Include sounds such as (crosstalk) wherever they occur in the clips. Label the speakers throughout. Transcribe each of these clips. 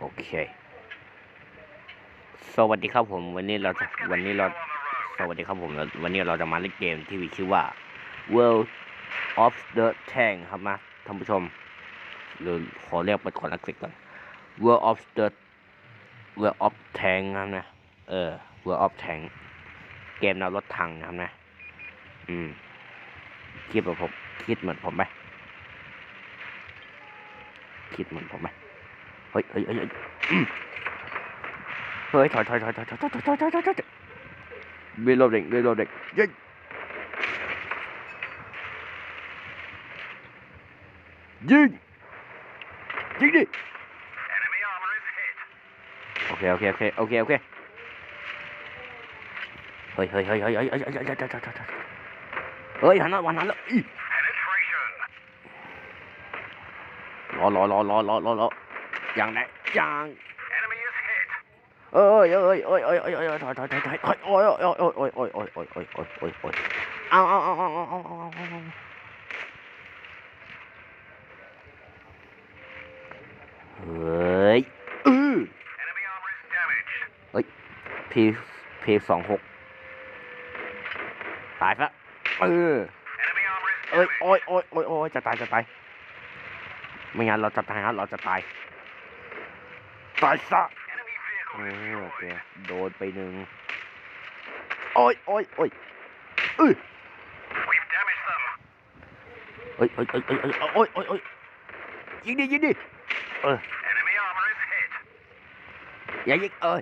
Speaker 1: โอเค สวัสดีครับผม วันนี้เราจะวันนี้เราสวัสดีครับผมวันนี้เราจะมาเล่นเกมที่มีชื่อว่า World of the Tank ครับนะท่านผู้ชมหรือขอเรียกเป็นคนอังกฤษก่อน World of the World of Tank ครับนะเออ World of Tank เกมแนวรถถังนะครับนะ อืมคิดเหมือนผมคิดเหมือนผมไหมคิดเหมือนผมไหม เฮ้ยเฮ้ยเฮ้ยเฮ้ยอืมเฮ้ยถอยถอยถอยถอยถอยถอยถอยถอยถอยถอย Reloading, reloading.ยิงยิงยิงดิ
Speaker 2: Enemy armor is hit.
Speaker 1: โอเค โอเค โอเค โอเค โอเค เฮ้ยเฮ้ยเฮ้ยเฮ้ยเฮ้ยเฮ้ยเฮ้ยเฮ้ยเฮ้ยเฮ้ยเฮ้ยเฮ้ยหันหน้าหันหน้าแล้วอี
Speaker 2: Penetration.
Speaker 1: รอรอรอรอรอรอร ออย่างไหนอย่าง
Speaker 2: Enemy is hit.
Speaker 1: เอ้ยเอ้ยเอ้ยเอ้ยเอ้ยเอ้ยเอ้ยถอยถอยถอยถอยถอยโอ้ยโอ้ยโอ้ยโอ้ยโอ้ยโอ้ยโอ้ยโอ้ยโอ้ยโอ้ยโอ้ยเอาเอาเอาเอาเอาเอาเอาเอาเอาเฮ้ยอือ
Speaker 2: Enemy armor is damaged.
Speaker 1: พีพีสองหกตายซะเออ
Speaker 2: Enemy armor is
Speaker 1: เอ้ย
Speaker 2: damaged.
Speaker 1: โอ้ยโอ้ยโอ้ยโอ้ยจะตายจะตายไม่งั้นเราจะตายฮะเราจะตาย ตายซะ
Speaker 2: Enemy
Speaker 1: เอ
Speaker 2: vehicle
Speaker 1: อโอเค
Speaker 2: destroyed.
Speaker 1: โดนไปหนึ่งโอ้ยโอ้ยโอ้ยเอ้ย
Speaker 2: We've damaged them.
Speaker 1: เอ้ยเอ้ยเอ้ยเอ้ยเอ้ยโอ้ยโอ้ยโอ้ยยิงดิยิงดิเออ
Speaker 2: Enemy armor is hit.
Speaker 1: อย่ายิงเอ้ย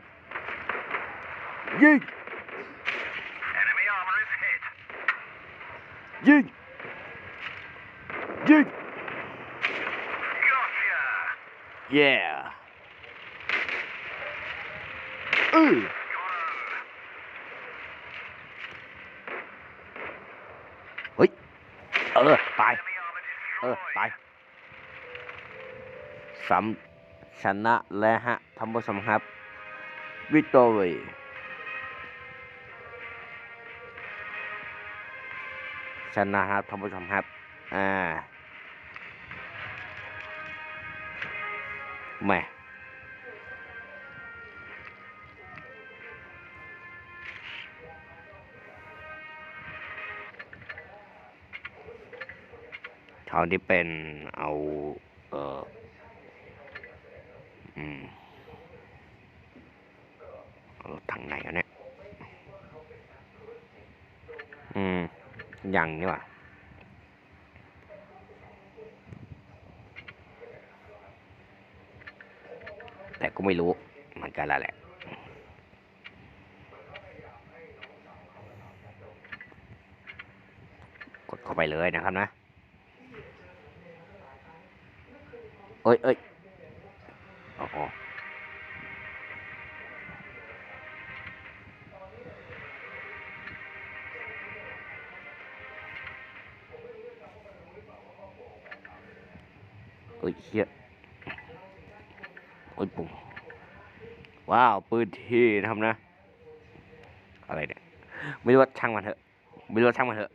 Speaker 1: ยิง
Speaker 2: Enemy armor is hit.
Speaker 1: ยิงยิง
Speaker 2: Gotcha.
Speaker 1: yeah เออเฮ้ย เออ ตาย เออ ตายสำชนะและฮะท่านผู้ชมครับ วิตอรีชนะครับท่านผู้ชมครับ อ่าแม่ คราวนี้เป็นเอาเอออืมเอาทางไหนอะเนี่ย อืม ยังนี่ว่าแต่ก็ไม่รู้เหมือนกันล้วแหละกดเข้าไปเลยนะครับนะ เอ้ยเอ้ยอ๋อเอ้ยเชี่ยโอ้ยปุ่มว้าว ปืนที่นะครับนะ อะไรเนี่ย ไม่รู้ว่าช่างมันเถอะ ไม่รู้ว่าช่างมันเถอะ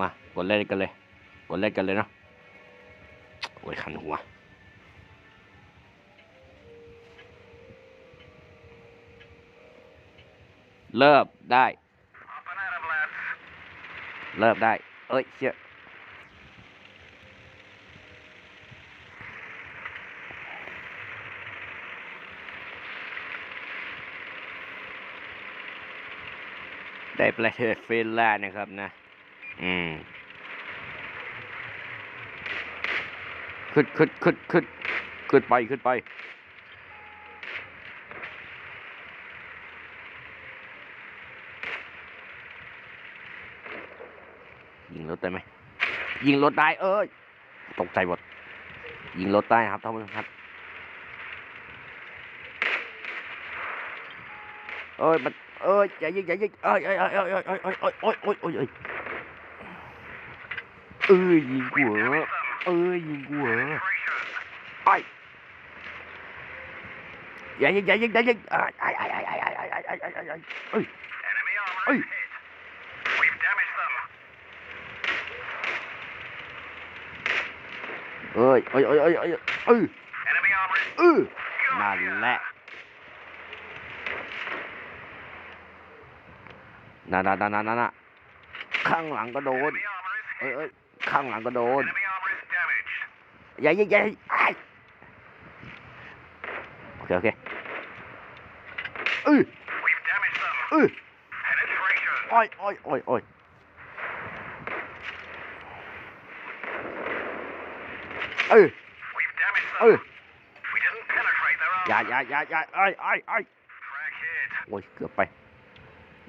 Speaker 1: มา กดเล่นกันเลย กดเล่นกันเลยเนาะโอ้ยคันหัว เริ่มได้ เริ่มได้ เอ้ยเชี่ยได้ประเทศฟินแลนด์นะครับนะ อืมขึ้นขึ้นขึ้นขึ้นขึ้นไปขึ้นไป ยิงรถได้ไหม ยิงรถได้ เอ้ย ตกใจหมด ยิงรถได้ครับท่านผู้ชมครับ เอ้ยมันเอ้ยอย่ายิงอย่ายิงเอ้ยเอ้ยเอ้ยเอ้ยเอ้ยเอ้ยเอ้ยเอ้ย เอ้ยเอ้ยเอ้ยเอ้ยเอ้ยยิงกูเหรอ
Speaker 2: Damaged them.
Speaker 1: เอ้ยยิงกูเหรอ
Speaker 2: Penetration.
Speaker 1: ไอ้อย่ายิงอย่ายิงอย่ายิงไอ้ไอ้ไอ้ไอ้ไอ้ไอ้ไอ้ไอ้ไอ้ไอ้ไอ้ไอ้เอ้ย
Speaker 2: Enemy armor
Speaker 1: Oi.
Speaker 2: is hit. We've damaged them.
Speaker 1: เอ้ยเอ้ยเอ้ยเอ้ยเอ้ยเอ้ย
Speaker 2: Enemy armor is
Speaker 1: เออนั่นแหละนั่นนั่นนั่นนั่นนั่นข้างหลังก็โดน
Speaker 2: enemy armor is
Speaker 1: เอ้ย
Speaker 2: hit.
Speaker 1: เอ้ย ข้างหลังก็โดน
Speaker 2: Enemy armor is damaged.
Speaker 1: อย่าอย่าอย่าอ้ายโอเคโอเคเออ
Speaker 2: We've damaged them.
Speaker 1: เออ
Speaker 2: Penetration.
Speaker 1: โอ้ยโอ้ยโอ้ยโอ้ยเออ
Speaker 2: We've damaged
Speaker 1: เออ
Speaker 2: them. We didn't penetrate their
Speaker 1: อย่า
Speaker 2: armor.
Speaker 1: อย่าอย่าอย่าไอ้ไอ้ไอ้ย
Speaker 2: Frag hit.
Speaker 1: โอ้ยเกือบไป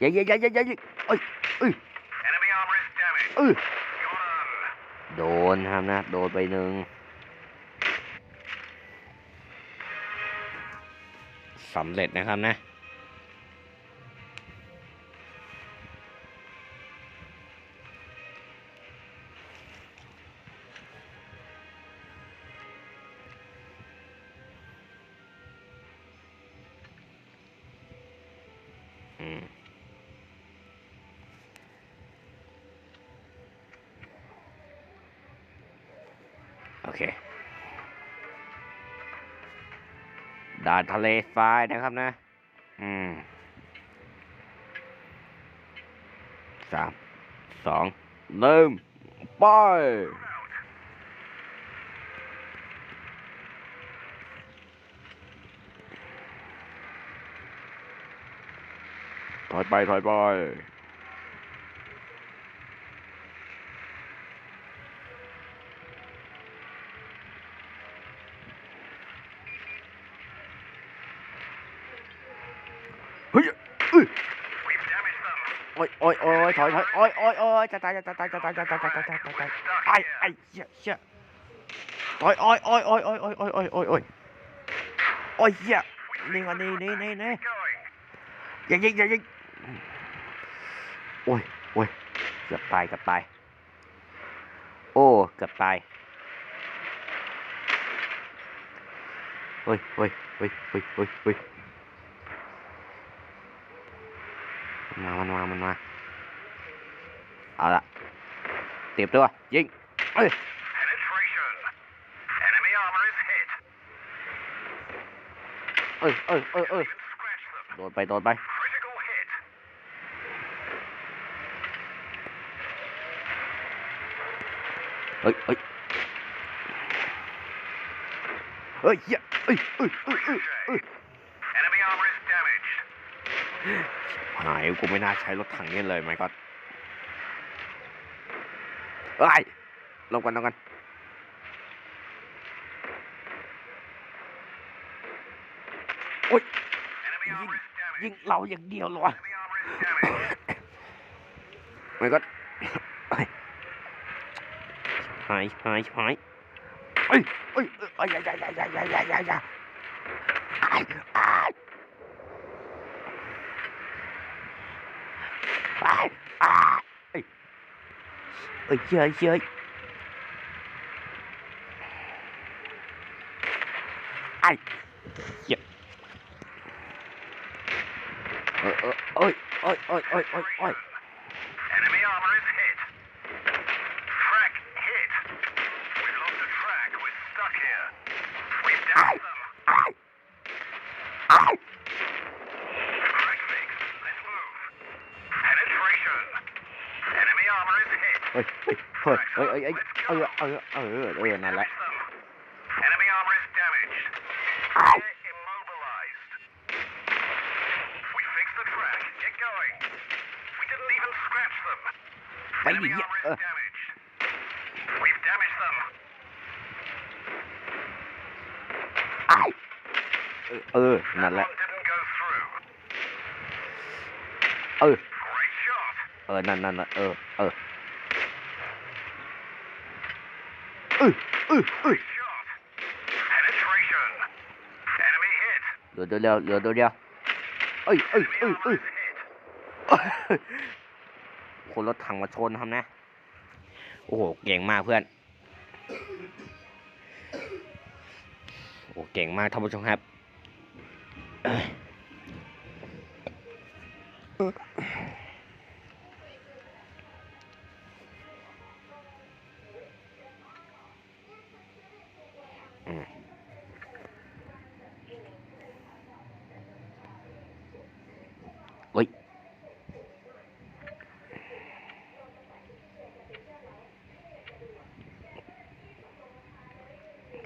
Speaker 1: อย่าอย่าอย่าอย่าอย่าอย่าเอ้ย
Speaker 2: Enemy armor is damaged.
Speaker 1: เออ
Speaker 2: Got 'em.
Speaker 1: โดนครับนะ โดนไปหนึ่งสำเร็จนะครับนะ เคด่านทะเลทรายนะครับนะ อืมสามสองหนึ่งไปถอยไป ถอยไป Ui. Ôi ôi ôi
Speaker 2: thôi
Speaker 1: thôi. Ôi ôi ôi ta ta ta ta ta ta ta ta ta ta ta ta. Ai ai dạ dạ. Ôi ôi ôi ôi ôi ôi ôi ôi ôi ôi. Ôi dạ. Đi mà đi đi đi đi. Dạ dạ dạ dạ. Ôi ôi. Gặp tay gặp tay. Ô gặp tay. Ôi ôi ôi ôi ôi ôi. มันมามันมามันมาเอาละเตรียมตัวยิงเอ้ย
Speaker 2: Penetration. Enemy armor is hit.
Speaker 1: เอ้ยเอ้ยเอ้ยเอ้ย
Speaker 2: Even scratch them.
Speaker 1: โดนไปโดนไป
Speaker 2: Critical hit.
Speaker 1: เฮ้ยเฮ้ยเฮ้ยเหี้ยเอ้ยเอ้ยเอ้ยเอ้ยเอ้ย
Speaker 2: Enemy armor is damaged.
Speaker 1: หายกูไม่น่าใช้รถถังนี่เลยไหมก็เอ้ยลงกันลงกัน
Speaker 2: Enemy armor is damaged.
Speaker 1: ยิงเราอย่างเดียวเลยวะไม่ก็เอ้ยหายหายหายเอ้ยเอ้ยเอ้ยเอ้ยอย่าอย่าอย่าอย่าอย่าอย่ Ай. Ай-яй-яй. Ай. Я. Ой, ой, ой, ой, ой, ой.
Speaker 2: Enemy armor is hit. Track hit. We lost a track. We're stuck here. We've downed them.
Speaker 1: เฮ้ยเฮ้ยเอ้ยเอ้ยเอ้ยเอ้ยเอ้ยเอ้ยนั่นแหละไปดิเออเออ นั่นแหละ เออ เออ นั่นนั่นเออ เออ ออเออเออ
Speaker 2: Great shot. Penetration. Enemy hit.
Speaker 1: เหลือตัวเดียวเหลือตัวเดียวเอ้ยเอ้ยเอ้ยเอ้ยคนรถถังมาชนทำนะ โอ้โห เก่งมากเพื่อน โอ้เก่งมากท่านผู้ชมครับเ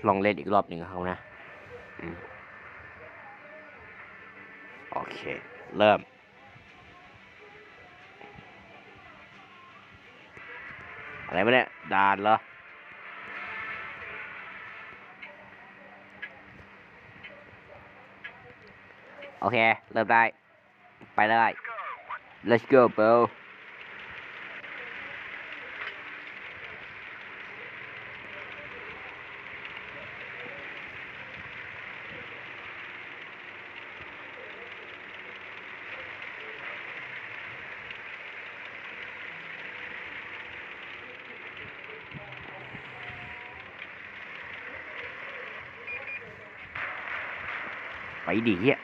Speaker 1: ลองเล่นอีกรอบหนึ่งครับนะอืมโอเค เริ่ม อะไรวะเนี่ยด่านเหรอโอเค เริ่มได้ ไปเลย
Speaker 2: Go.
Speaker 1: let's go bro ดีเฮีย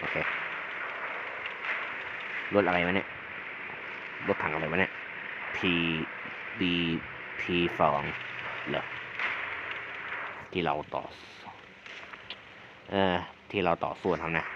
Speaker 1: โอเครถอะไรวะเนี่ยรถถังอะไรวะเนี่ย P B P สองเหรอที่เราต่อ เออที่เราต่อสู้ทำนะน่าน่าดูเนะ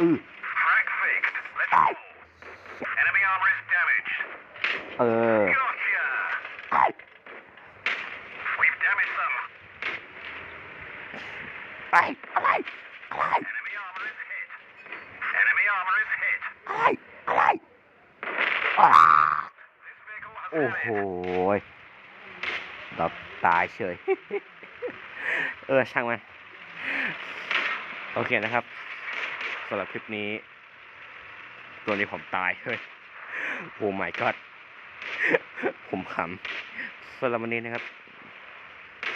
Speaker 1: Ui.
Speaker 2: armor is hit.
Speaker 1: เออ
Speaker 2: Frag faked. Let's
Speaker 1: Ai.
Speaker 2: go. Enemy armor is damaged.
Speaker 1: เออ
Speaker 2: Gotcha.
Speaker 1: อ้าย
Speaker 2: We've damaged them.
Speaker 1: อ้ายอะไรอะไร
Speaker 2: Enemy armor is hit. Enemy armor is hit.
Speaker 1: อะไรอะไรอ้า
Speaker 2: This vehicle has
Speaker 1: โอ้โห
Speaker 2: damage.
Speaker 1: เราตายเฉย (laughs) เออ ช่างมัน โอเคนะครับ สำหรับคลิปนี้ ตัวนี้ผมตายเฮ้ยโอ้ my god ผมขำสำหรับวันนี้นะครับ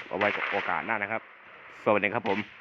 Speaker 1: เอาไว้โอกาสหน้านะครับ สวัสดีครับผม